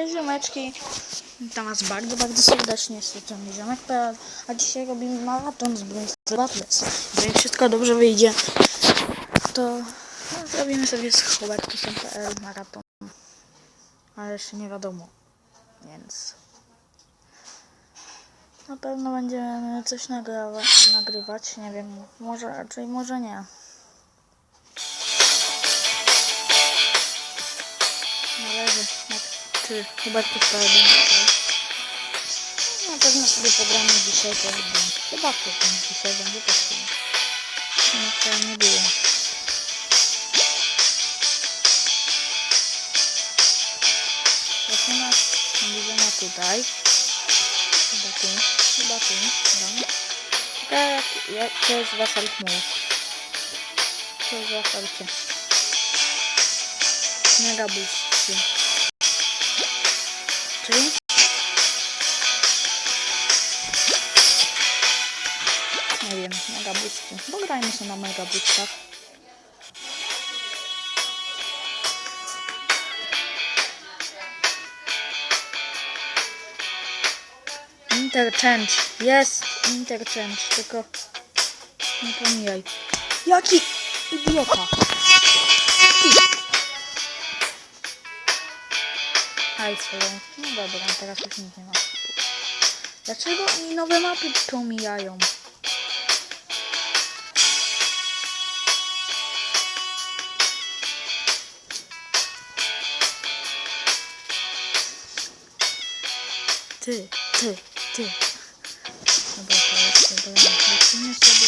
Cześć ziomeczki, witam was bardzo, bardzo serdecznie, z ziomek.pl A dzisiaj robimy maraton z Bruce Battles Jeżeli wszystko dobrze wyjdzie, to no, zrobimy sobie z Hubertusem.pl maraton. Ale jeszcze nie wiadomo, więc na pewno będziemy coś nagrawać, nagrywać, nie wiem, może raczej, może nie лучше собаки правильно. Ну, это у нас будет программа дешевле. Собаку там дешевле выпустим. Это не было. Сейчас у нас идем туда. Собаку, собаку, да. Так, я через вас альфнул. Через вас альфнул. Мегабусти. Grajmy sobie na mega boostach. Interchange. Jest interchange, tylko nie pomijaj. Jaki idiota. Aj, swoją. No dobra, teraz już nic nie ma. Dlaczego oni nowe mapy pomijają? Ty, ty, ty. Dobra, to jest dobra. Lecimy sobie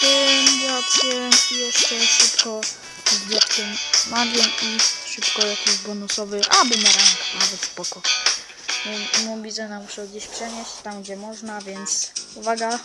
tym dziadkiem i jeszcze szybko z dziadkiem magiem i szybko jakiś bonusowy, a bumerang, nawet spoko. Mobilę nam muszę gdzieś przenieść, tam gdzie można, więc uwaga.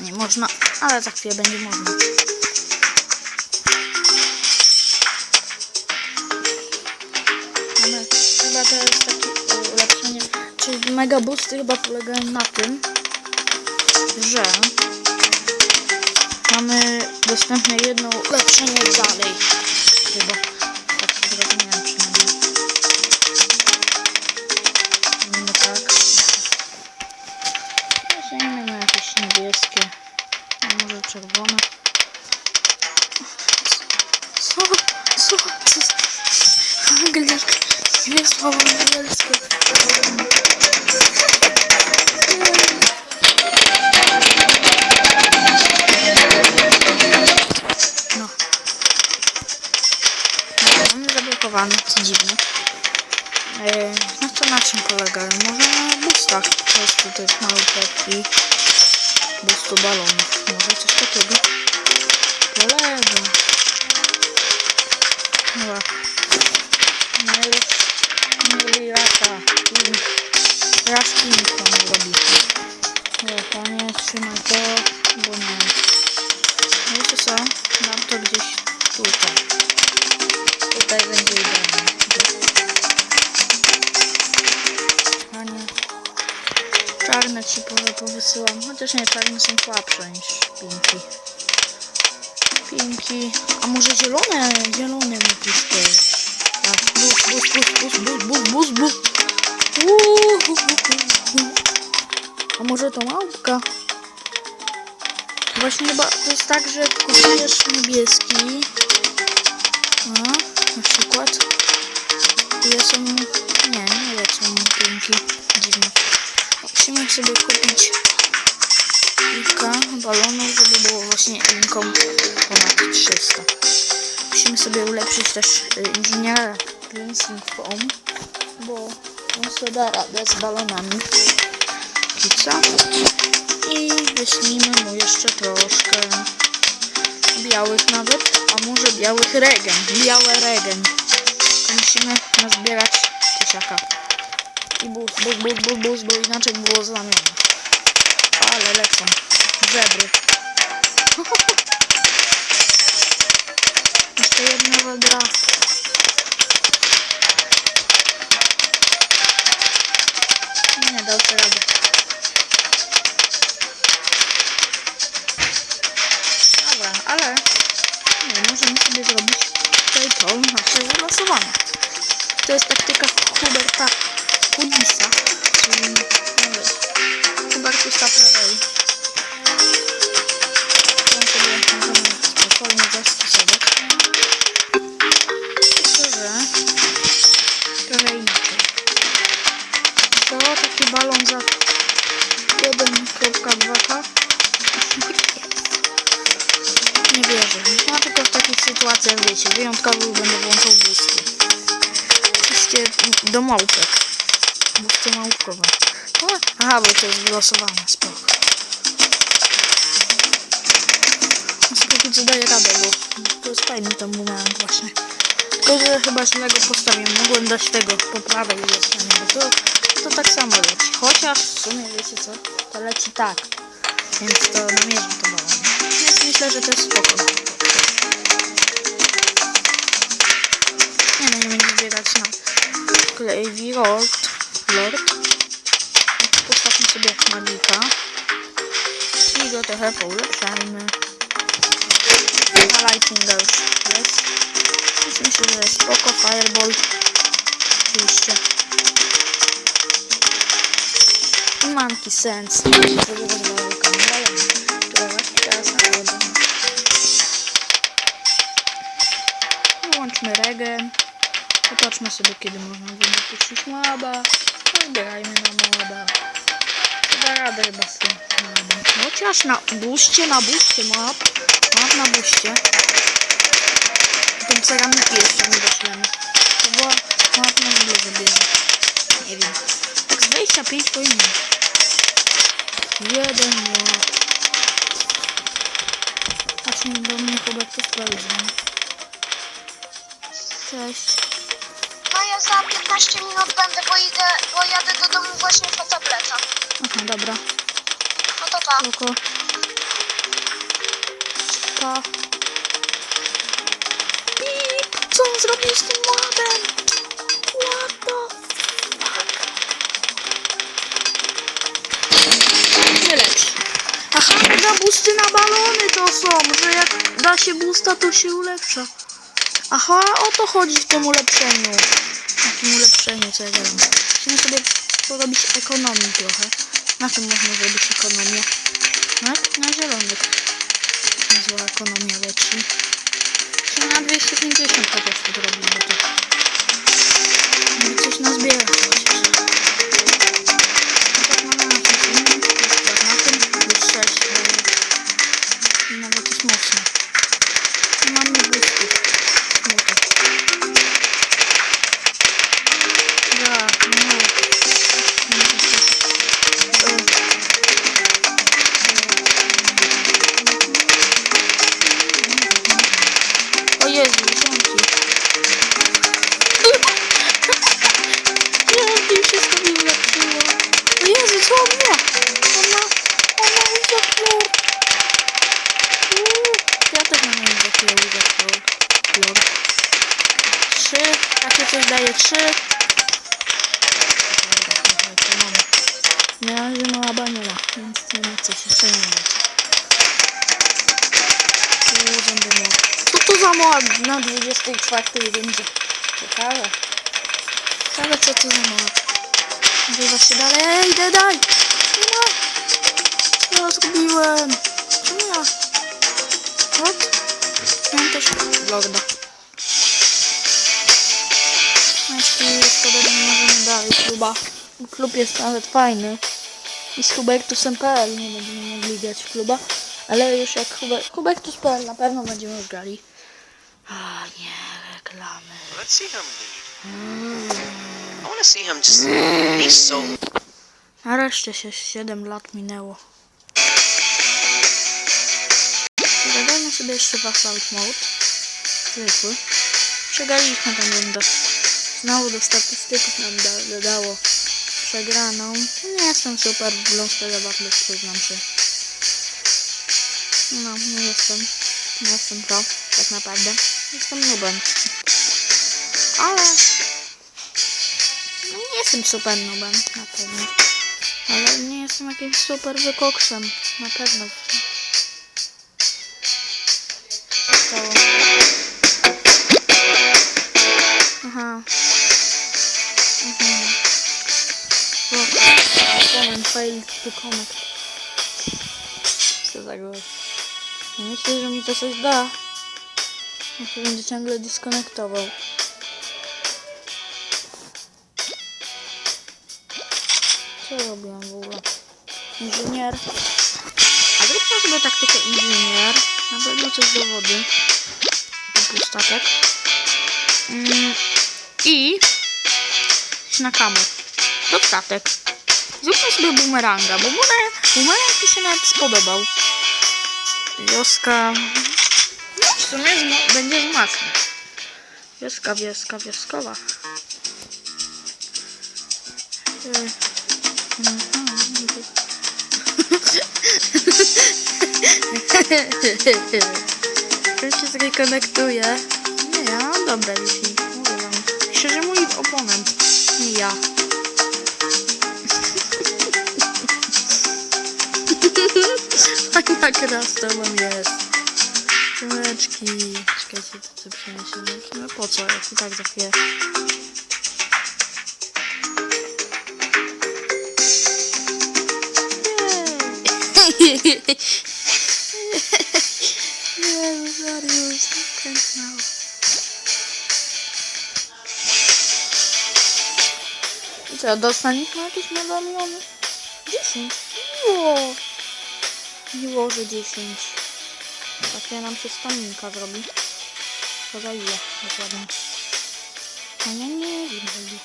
Nie można, ale za chwilę będzie można. Mamy, chyba to jest takie ulepszenie, czyli mega boosty chyba polegają na tym, że mamy dostępne jedno ulepszenie dalej. Chyba. Tak Zablokowany, co dziwne. E, no to na czym polegają? Może na boostach. To jest tutaj jest mały pet i boostu balonów. Może coś takiego. Polega. Powysyłam. Chociaż nie, czarne są słabsze niż pinki. Pinki. A może zielone? Zielone mi piszcie. Tak, bus, bus, bus, bus, bus, bus, bus, bus. Uuu. A może to małpka? Właśnie chyba to jest tak, że kupujesz niebieski. A, na przykład. I ja są... Nie, nie lecą pinki. Dziwne. Musimy sobie kupić kilka balonów, żeby było właśnie linką ponad 300. Musimy sobie ulepszyć też y, inżyniera Cleansing Foam, bo on sobie da radę z balonami. Pizza. I wyślijmy mu jeszcze troszkę białych nawet, a może białych regen. Białe regen. Musimy nazbierać tysiaka. I bus, bus, bus, bus, bus, bo inaczej było zamiana. Ale lecą. Zebry. Jeszcze jedna woda. Nie dał się rady. Dobra, ale nie, możemy sobie zrobić tutaj to nasze wylosowanie. To jest taktyka Huberta inaczej. To taki balon za 1.2k nie wierzę. No tylko w takich sytuacjach, wiecie, wyjątkowych będę włączał busty. Wszystkie do małpek. Busty małpkowe. Aha, bo to jest wylosowane, spoko. No sobie póki co daję radę, bo to jest fajny ten bumerang właśnie. Tylko, że chyba źle go postawiłem. Mogłem dać tego po prawej stronie, bo to, to tak samo leci. Chociaż w sumie, wiecie co, to leci tak. Więc to namierzam to balon. Więc myślę, że to jest spoko. Nie no, nie będę zbierać na Gravy Lord. Lord. Postawmy sobie magika. I go trochę poulepszajmy. A lightninga już jest. Myślę, że jest spoko. Fireball. Oczywiście. Monkey Sense. Włączmy regen. Popatrzmy sobie, kiedy można będzie puścić moba. No i grajmy na moba. Da radę chyba z tym. Chociaż na buście, na buście map. Map na buście. Tym ceramiki jeszcze nie doszlemy. To była na ogóle zabierze. Nie wiem. Tak z 25 powinien. Jeden. Patrz mi do mnie chyba to sprawdzi. Cześć. No ja za 15 minut będę, bo idę, bo jadę do domu właśnie po tableta. Aha, dobra. No to pa. Spoko. Pa. Zrobił z tym mobem? What the fuck? Leci. Aha, na busty na balony to są, że jak da się busta, to się ulepsza. Aha, o to chodzi w tym ulepszeniu. W tym ulepszeniu, co ja gadam. Musimy sobie porobić ekonomii trochę. Na czym można zrobić ekonomię? Na, na zielonych. Zła ekonomia leci. Czyli na 250 chociaż to zrobić, bo to... Żeby coś nazbiera chociaż. Na razie mała nie ma, więc nie ma co się przejmować. Co to za mod na 24 rundzie? Ciekawe. Ciekawe co to za mod. Nagrywa się dalej. Ej, daj, daj! Nie ma! Co ja zrobiłem? Czemu ja? What? Mam też lorda. Znaczy, szkoda, że nie możemy dalej kluba. Klub jest nawet fajny. I z Hubertusem.pl nie będziemy mogli grać w kluba. Ale już jak Huber- Hubertus.pl na pewno będziemy już grali. A nie, reklamy. Let's see him lead. I want to see him just. He's so. Nareszcie się 7 lat minęło. Zagrajmy sobie jeszcze w Assault Mode. Zwykły. Przegraliśmy tę rundę. Znowu do statystyków nam da, dodało przegraną. Nie jestem super w Bloomstere Battle, przyznam się. No, nie jestem. Nie jestem pro, tak naprawdę. Jestem nubem. Ale... No nie jestem super nubem, na pewno. Ale nie jestem jakimś super wykoksem. Na pewno. Comment failed to connect. Co za gość. Myślę, że mi to coś da. Się będzie ciągle dyskonektował. Co robiłem w ogóle? Inżynier. A zróbmy sobie taktykę inżynier. Na pewno coś do wody. Typu statek. Mm, I na kamu. Statek. Zróbmy sobie bumeranga, bo bumerang, mi się nawet spodobał. Wioska... No, w sumie będzie wzmacniać. Wioska, wioska, wioskowa. Ten się zrekonektuje. Nie, ja mam dobre. Myślę, że mój oponent. Nie ja. A jak raz to wam jest. Kuleczki. Czekajcie, to co przyniesiemy. No po co? Jak i tak za chwilę. Jezu, Mariusz, kręcnęło. I co, dostaniśmy jakieś medaliony? 10. Miło. Miło, że 10. Takie nam się staminka zrobi. To za ile dokładnie? No ja nie wiem, ile.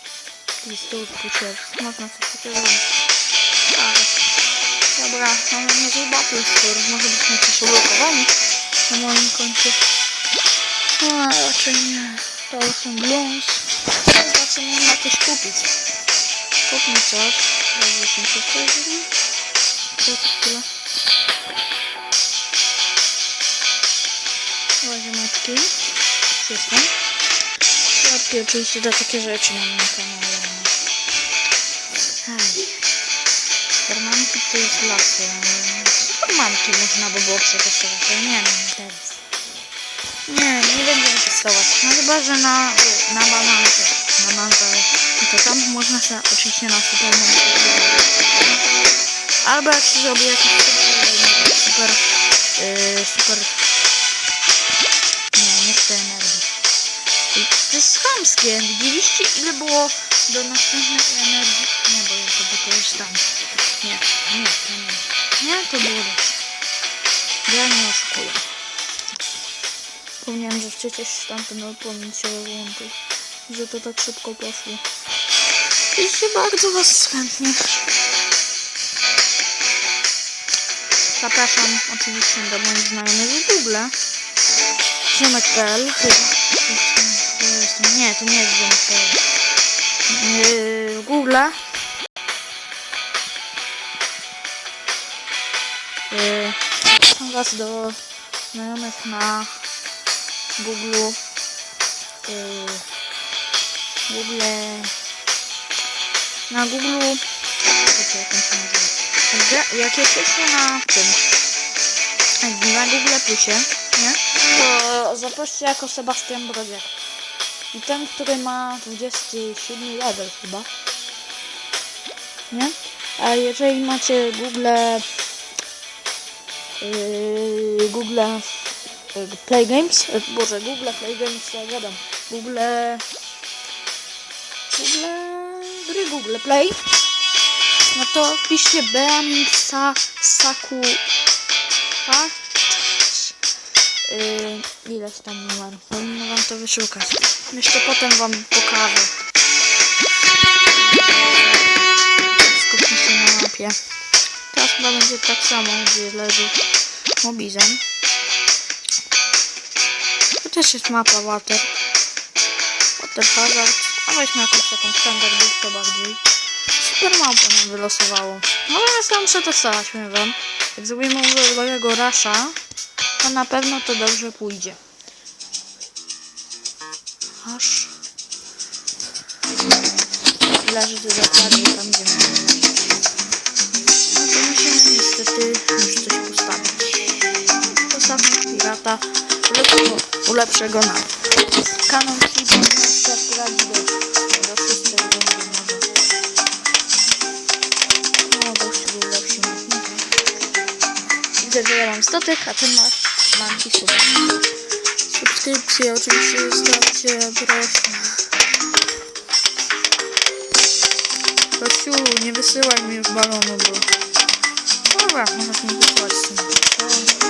Listów, pucier. Można coś takiego zrobić. Tak. Dobra, mamy niezły battle score. Może byśmy coś ublokowali na moim koncie. No, a raczej nie. To są blons. Zobaczymy, na coś kupić. Kupmy coś. Zobaczmy, co to jest. Co to chwilę. Łazieneczki. Wszystko. Środki oczywiście do takie rzeczy na moim kanale. Supermanki to jest lasy. Supermanki można by było przetestować, ale nie no, teraz. Nie, nie będziemy testować. No chyba, że na, na banankę. Banankę. No to tam można się oczywiście na Supermankę. Albo jak się zrobi jakiś super, super, yy, super chcę energii. I To jest chamskie. Widzieliście ile było do następnej energii? Nie, bo to tylko już tam. Nie, nie, to nie. Nie, to było lepsze. Ja nie oszukuję. Wspomniałem, że przecież tamten opłonić się wyłączył. Że to tak szybko poszło. I się bardzo was chętnie. Zapraszam oczywiście do moich znajomych z Google. Ziomek.pl chyba. Nie, to nie jest Ziomek.pl. Yy, Google. Yy, Zapraszam was do znajomych na Google. Yy, Google. Na Google. Nazywa. Jak- Jak jesteście na tym. Na Google Plusie, nie? To jako Sebastian Brodziak. I ten, który ma 27 level chyba. Nie? A jeżeli macie Google yy, Google yy, Play Games, yy, Boże, Google Play Games, ja gadam. Google Google gry Google Play. No to wpiszcie Beamingsa Saku ileś tam numer. Powinno wam to wyszukać. Jeszcze potem wam pokażę. Skupmy się na mapie. Teraz chyba będzie tak samo, gdzie leży Mobizem. To też jest mapa Water. Water Hazard. A weźmy jakąś taką standardówkę bardziej. super małpa nam wylosowało. No ale sam przetestować, powiem wam. Jak zrobimy mojego rasza, to na pewno to dobrze pójdzie. Aż. Leży tu dokładnie tam, gdzie mamy. No to musimy niestety już coś postawić. Postawmy pirata. Ulepszy- Ulepszę go na kanon Clipper do, do szóstej rundy może. No był lepszy. Widzę, że ja mam statek, a ty masz manki super. Subskrypcje oczywiście zostawcie, proszę. Kociu, nie wysyłaj mi już balonu, bo... Dobra, możesz mi wysłać z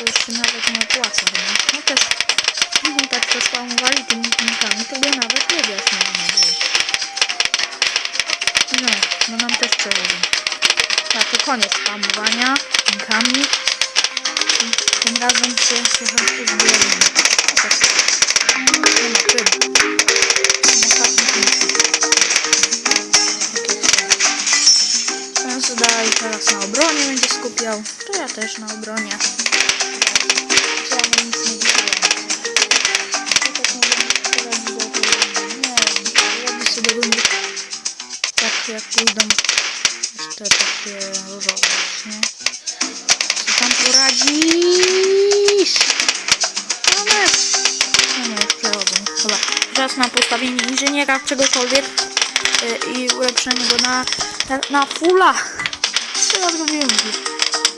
to już się nawet nie opłaca chyba. No też, gdyby tak to spamowali tymi pinkami, to by nawet nie wiesz, można było. Nie, no nam też przechodzą. Tak, to koniec spamowania pinkami. I tym razem się trochę uzbieramy. Tak. Nie ma czym. Dalej teraz na obronie będzie skupiał. To ja też na obronie. Takie różowe, nie? Co tam poradzisz? Nie. No nie, już przechodzą. Dobra, czas na postawienie inżyniera czegokolwiek yy, i ulepszenie go na, na, na fulla. Co ja zrobiłem?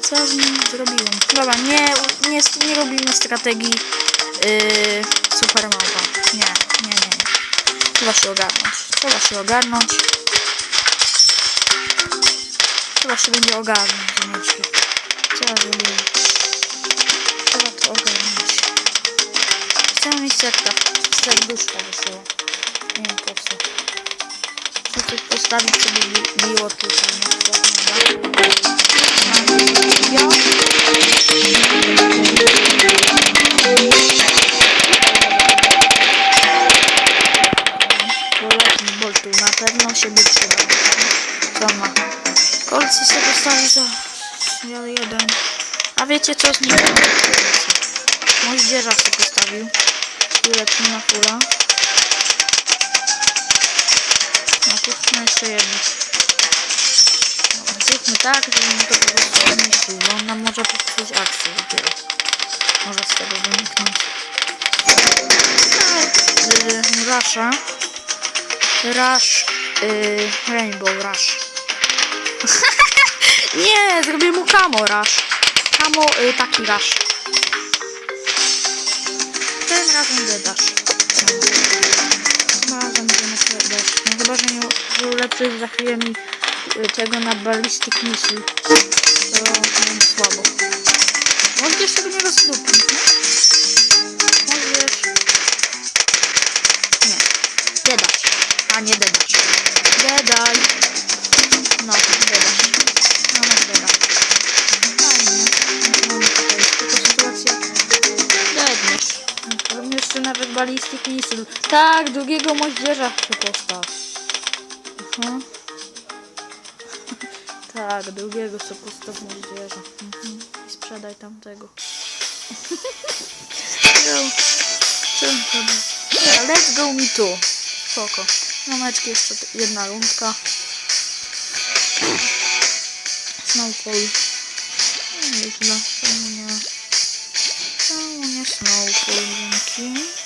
Co z nim zrobiłem? Dobra, nie, nie, nie robimy strategii yy, super małpa. Nie, nie, nie, nie. Trzeba się ogarnąć. Trzeba się ogarnąć. Trzeba się będzie ogarnąć, ziomeczki. Co ja zrobiłem? Trzeba to ogarnąć. Chcę mieć serca. Serduszka wysyła. Nie wiem po co. Chcę coś postawić, żeby bi biło tutaj na przykład na wiecie co z nim? Moździerza sobie postawił. I lepszy na fula. No no jeszcze jedno. Dobra, zróbmy tak, żeby mi to po prostu zniszczył, bo on nam może popsuć akcję dopiero. Może z tego wyniknąć. Yy, Rasha. Rush. Yy, Rainbow Rush. Nie, zrobię mu kamo rush. Kamo y, taki rush. Tym razem dodasz. Tym razem będziemy się dać. No chyba, że nie ulepszysz za chwilę mi y, tego na ballistic missile. To będzie słabo. Możesz tego nie rozdupić, nie? Tak, drugiego moździerza się postaw. Aha. tak, drugiego sobie postaw moździerza. Mhm. I sprzedaj tamtego. Co mi? Dobra, Let's go me too. Spoko. Mameczki jeszcze jedna rundka. Snowfall. No nieźle. Czemu nie? Czemu nie Snowfall? Dzięki.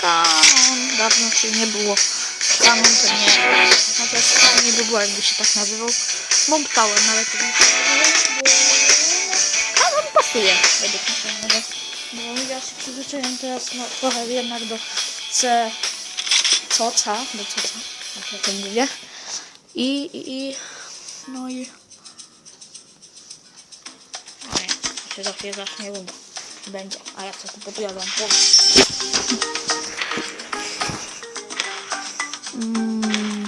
Kanon. Dawno się nie było. Kanon to nie. Chociaż fajnie by było, jakby się tak nazywał. Bomb Tower nawet to nie. Kanon pasuje. Według mnie. Bo ja się przyzwyczaiłem teraz no, trochę jednak do C coca, do coca, jak ja to mówię. I, i, i, no i... O nie, się za chwilę zacznie runda. Będzie, a ja tu podjadam. Mm.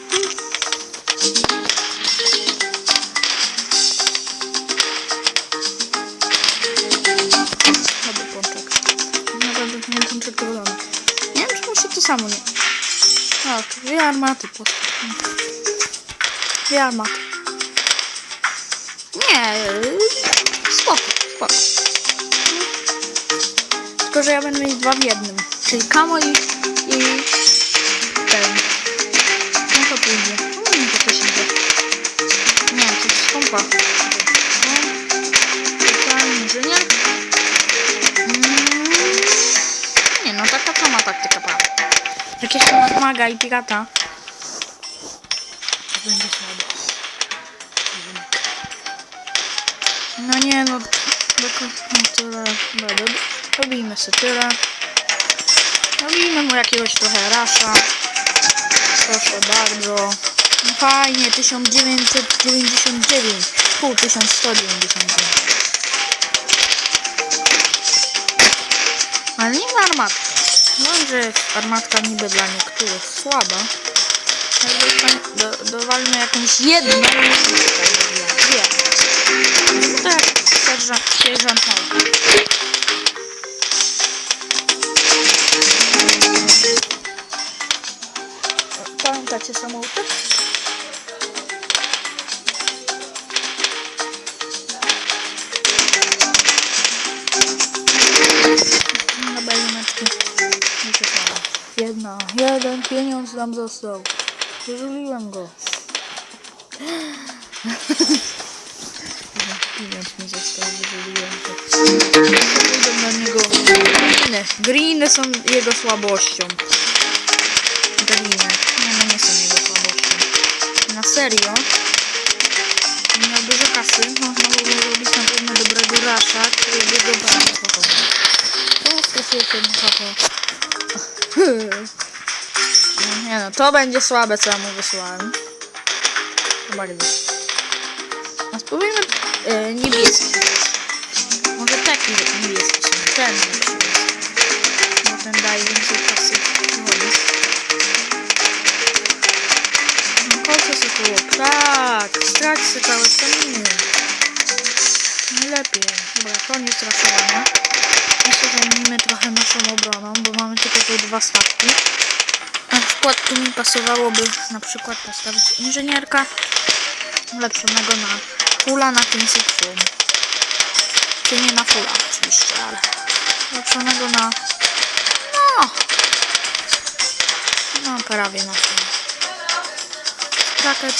Dobry pączek. Naprawdę nie pączek to wygląda. Nie wiem, czemu się to samo nie... O, dwie armaty po Dwie armaty. Nie, spoko, spoko. Tylko, że ja będę mieć dwa w jednym. Czyli kamo i, i ten. No to pójdzie. Nie, to też idzie. Nie, to jest skąpa. No. Totalnie, że nie. Mm. Nie no, taka sama taktyka, prawda. Jak jeszcze maga i pirata, będzie słabo. No nie no, tylko no tyle. Dobra, dob- robimy sobie tyle. Robimy mu jakiegoś trochę rasza. Proszę bardzo. No fajnie, 1999. Pół 1199. Ale nie ma armatki. Że armatka niby dla niektórych słaba. Dostań- do, dowalmy jakąś jedną. Dwie. Tak, sierżant, sierżant mały. Pamiętacie samouczek? Na bajonetki. Nie czekamy. Jedna, jeden pieniądz nam został. Zużyłem go. Pieniądz mi został, zużyłem go. Pójdą na niego greeny. Greeny są jego słabością. Greeny. Serio. Miał dużo kasy. Można było robić na pewno dobrego rasza, który by go bardzo pokonał. To stosuje ten hapo. No nie no, to będzie słabe, co ja mu wysłałem. Bardzo. A spróbujmy e, niebieski. Może taki niebieski. Ten jest. Bo ten daje więcej kasy. Koło. Tak! Sobie całe staminy. Najlepiej. Dobra, koniec raszowania. Jeszcze zajmijmy trochę naszą obroną, bo mamy tylko dwa stawki. Na przykład tu mi pasowałoby na przykład postawić inżynierka ulepszonego na fulla na 500 fum. Czy nie na fulla oczywiście, ale ulepszonego na no no prawie na full. Bracket.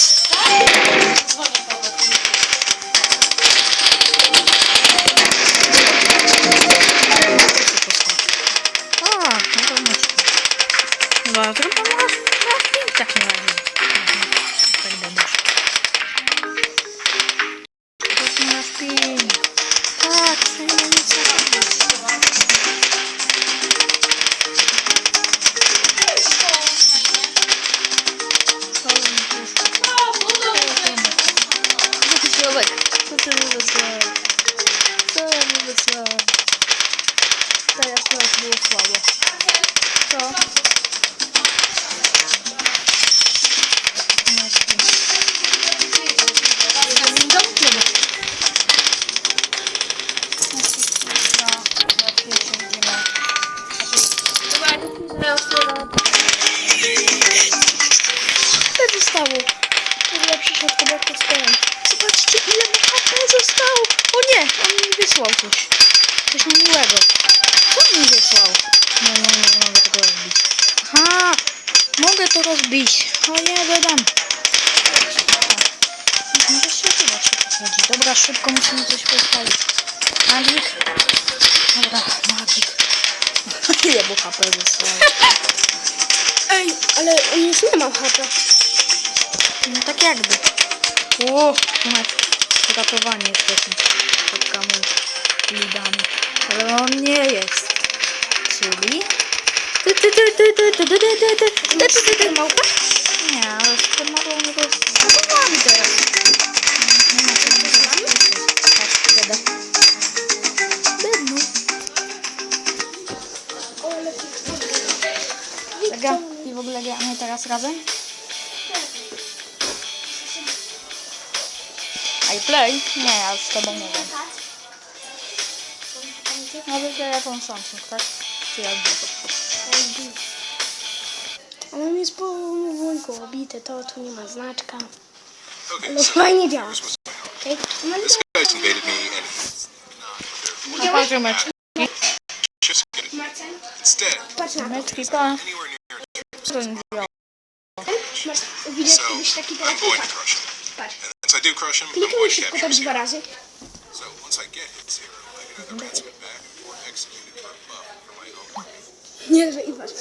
A, no to myślę. Dobra, tylko masz, wysłał coś. Coś niemiłego. Co mi wysłał? No, no, no, nie mogę tego rozbić. Aha, mogę to rozbić. O nie, dodam. Może się chyba się pochodzi. Dobra, szybko musimy coś postawić. Magik. Dobra, magik. Ile mu HP wysłał? Ej, ale on już nie ma chata. No tak jakby. O, numer. Ratowani jesteśmy. Spotkamy lidami. Ale on nie jest. Czyli Ty, ty, ty, ty. Nie, ale z tym nie go zbudowali teraz. Nie ma co mi Patrz, bieda. Biedny. Lega, i w ogóle gramy teraz razem? I play? Nie, ja z tobą nie wiem. Nawet telefon Samsung, tak? Czy jak Ale on jest po wujku obity, to tu nie ma znaczka. Ale fajnie działa. Okay. Patrz, meczki. Patrz na to. Meczki, pa. Co nie działa? Widziałeś kiedyś taki telefon? Patrz. Kliknij szybko tak dwa razy. So once I get hit zero, I can either transmit back nie, że i patrz.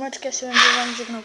Meczki, ja się będzie wam żegnał.